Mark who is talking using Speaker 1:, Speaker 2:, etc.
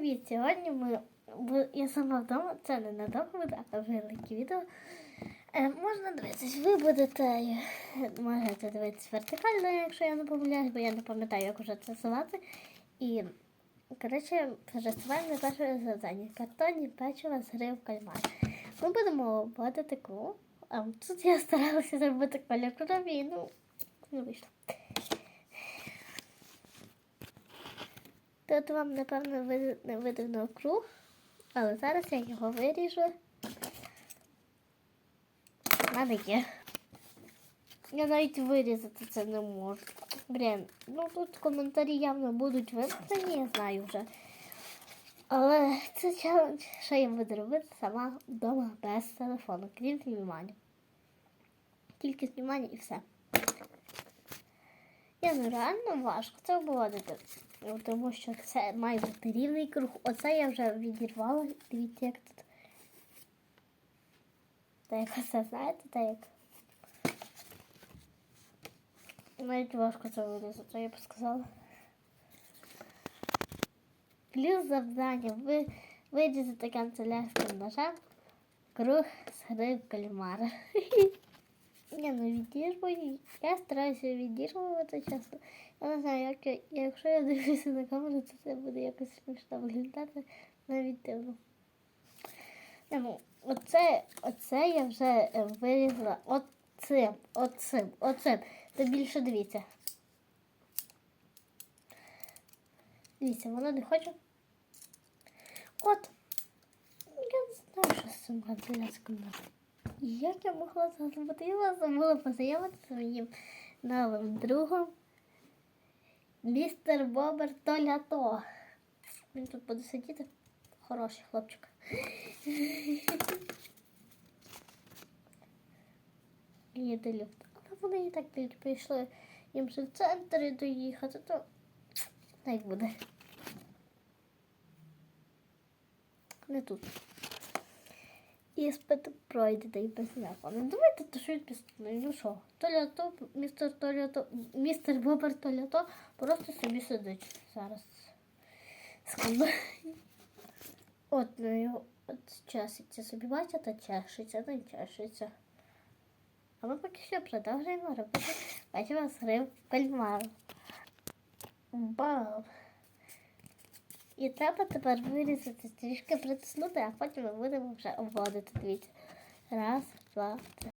Speaker 1: привіт! Сьогодні ми я сама вдома, це не надовго буде, а велике відео. Е, можна дивитись, ви будете можете дивитись вертикально, якщо я не помиляюсь, бо я не пам'ятаю, як уже це звати. І коротше, приготування першого завдання. Картонні печиво з в кальмар. Ми будемо вводити клу. А тут я старалася зробити колір крові, ну не вийшло. Тут вам, напевно, не видно круг, але зараз я його виріжу. Мене є. Я навіть вирізати це не можу. Блін, ну тут коментарі явно будуть вимкнені, я знаю вже. Але це челендж, що я буду робити сама вдома без телефону, крім знімання. Тільки знімання і все. Я ну реально важко це обводити. Ну, Тому що це бути рівний круг. Оце я вже відірвала. Дивіться, як тут. Та як оце, знаєте, та як. Навіть важко це вирізати, я б сказала. Плюс завдання ви вирізати канцелярським ножем круг з гри кальмара. Я не відірвую. Я стараюся відірвувати часто. Я не знаю, як я, якщо я дивлюся на камеру, то це буде якось смішно виглядати навіть дивно. Ну, оце, оце я вже е, вирізала оцим, оцим, оцим. Та більше дивіться. Дивіться, воно не хоче. От. Я не знаю, що з цим канцелярським ножем. Як я могла зробити? Я забула познайомити своїм новим другом. Містер Бобер Толято. Він тут буде сидіти. Хороший хлопчик. Їде люфт. Але вони і так прийшли. Їм в центр доїхати, то так буде. Не тут. Іспит пройдете і без ніякого. Не давайте щось без ну що. Толято, містер Толято, містер Бобер Толято просто собі сидить зараз. Скажу. От ну його от часиться собі, бачите, чешеться, не чешеться. А ми поки що продовжуємо робити бачимо з гри в кальмар. Бам! І треба тепер вирізати трішки притиснути, а потім ми будемо вже обводити. Дивіться. Раз, два, три.